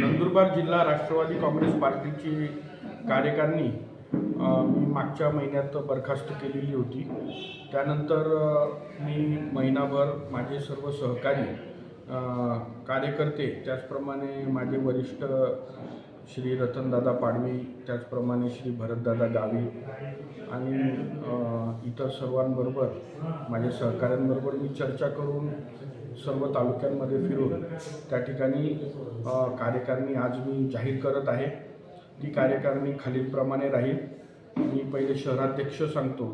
नंदुरबार जिल्हा राष्ट्रवादी काँग्रेस पार्टीची कार्यकारिणी मी मागच्या महिन्यात बरखास्त केलेली होती. त्यानंतर मी महिनाभर माझे सर्व सहकारी कार्यकर्ते त्याचप्रमाणे माझे वरिष्ठ श्री रतनदादा पाडवी त्याचप्रमाणे श्री भरतदादा गावी आणि इतर सर्वांबरोबर माझ्या सहकाऱ्यांबरोबर मी चर्चा करून सर्व तालुक्यांमध्ये फिरून त्या ठिकाणी कार्यकारिणी आज मी जाहीर करत आहे. ती कार्यकारिणी खालीलप्रमाणे राहील. मी पहिले शहराध्यक्ष सांगतो.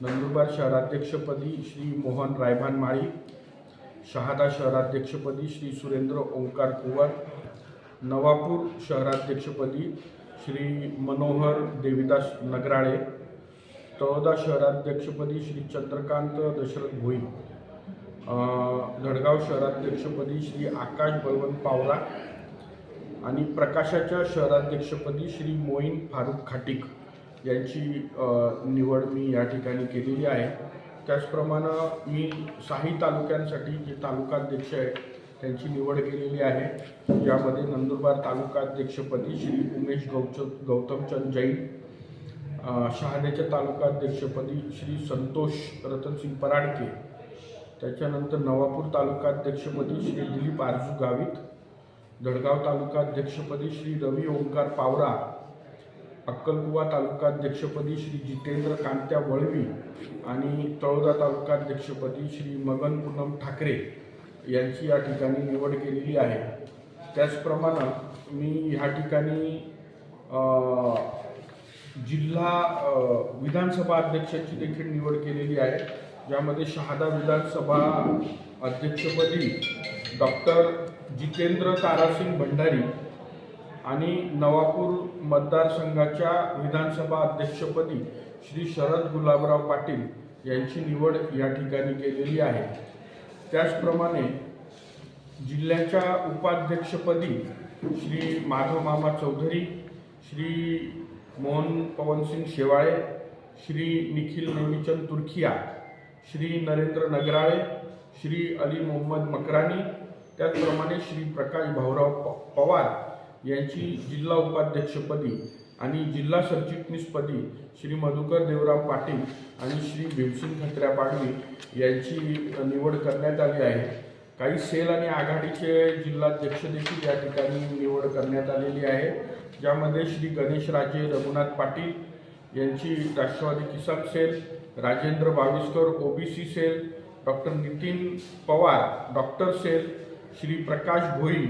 नंदुरबार शहराध्यक्षपदी श्री मोहन रायभान माळी शहादा शहराध्यक्षपदी श्री सुरेंद्र ओंकार कुवर नवापूर शहराध्यक्षपदी श्री मनोहर देविदास नगराळे तळोदा शहराध्यक्षपदी श्री चंद्रकांत दशरथ भोई. धडगाव शहराध्यक्षपदी श्री आकाश बलवंत पावरा आणि प्रकाशाच्या शहराध्यक्षपदी श्री मोईन फारुख खाटिक यांची निवड मी या ठिकाणी केलेली आहे. त्याचप्रमाणे मी साही तालुक्यांसाठी जे तालुकाध्यक्ष आहेत त्यांची निवड केलेली आहे. ज्यामध्ये नंदुरबार तालुकाध्यक्षपदी श्री उमेश गौच गौतमचंद जैन शहाण्याच्या तालुकाध्यक्षपदी श्री संतोष रतनसिंग पराडके त्याच्यानंतर नवापूर तालुकाध्यक्षपदी श्री दिलीप आरजू गावित जळगाव तालुकाध्यक्षपदी श्री रवी ओंकार पावरा अक्कलकुवा तालुकाध्यक्षपदी श्री जितेंद्र कांत्या वळवी आणि तळोदा तालुकाध्यक्षपदी श्री मगन पूनम ठाकरे यांची या ठिकाणी निवड केलेली आहे. त्याचप्रमाणे मी ह्या ठिकाणी जिल्हा विधानसभा अध्यक्षाची देखील निवड केलेली आहे. ज्यामध्ये शहादा विधानसभा अध्यक्षपदी डॉक्टर जितेंद्र तारासिंग भंडारी आणि नवापूर मतदारसंघाच्या विधानसभा अध्यक्षपदी श्री शरद गुलाबराव पाटील यांची निवड या ठिकाणी केलेली आहे. त्याचप्रमाणे जिल्ह्याच्या उपाध्यक्षपदी श्री माधवमामा चौधरी श्री मोहन पवनसिंग शेवाळे श्री निखिल नेमीचंद तुर्खिया श्री नरेंद्र नगराळे श्री अली मोहम्मद मकरानी त्याचप्रमाणे श्री प्रकाश भाऊराव पवार यांची जिल्हा उपाध्यक्षपदी आणि जिल्हा सरचिटणीसपदी श्री मधुकर देवराव पाटील आणि श्री भीमसिंग खत्र्या पाडवी यांची निवड करण्यात आली आहे. काही सेल आणि आघाडीचे जिल्हाध्यक्ष देखील या ठिकाणी निवड करण्यात आलेली आहे ज्यामध्ये श्री गणेशराजे रघुनाथ पाटील यांची Rashtrawadi Kisan cell Rajendra Baviskar OBC cell doctor Nitin Pawar doctor cell Shri Prakash Bhoi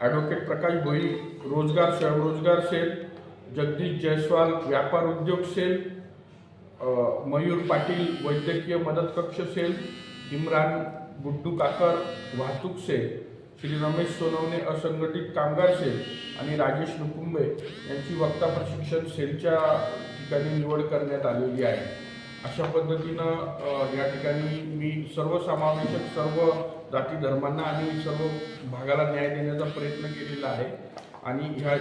advocate Prakash Bhoi रोजगार स्वयंरोजगार सेल जगदीश जयस्वाल व्यापार उद्योग सेल मयूर पाटील वैद्यकीय मदत कक्ष सेल इम्रान गुड्डू काकर वाहतूक सेल श्री रमेश सोनवणे असंघटित कामगार सेल आणि राजेश नुकुंबे यांची वक्ता प्रशिक्षण सेलच्या ठिकाणी निवड करण्यात आलेली आहे. अशा पद्धतीनं या ठिकाणी मी सर्वसमावेशक सर्व जाती धर्मांना आणि सर्व भागाला न्याय देण्याचा प्रयत्न केलेला आहे. आणि ह्या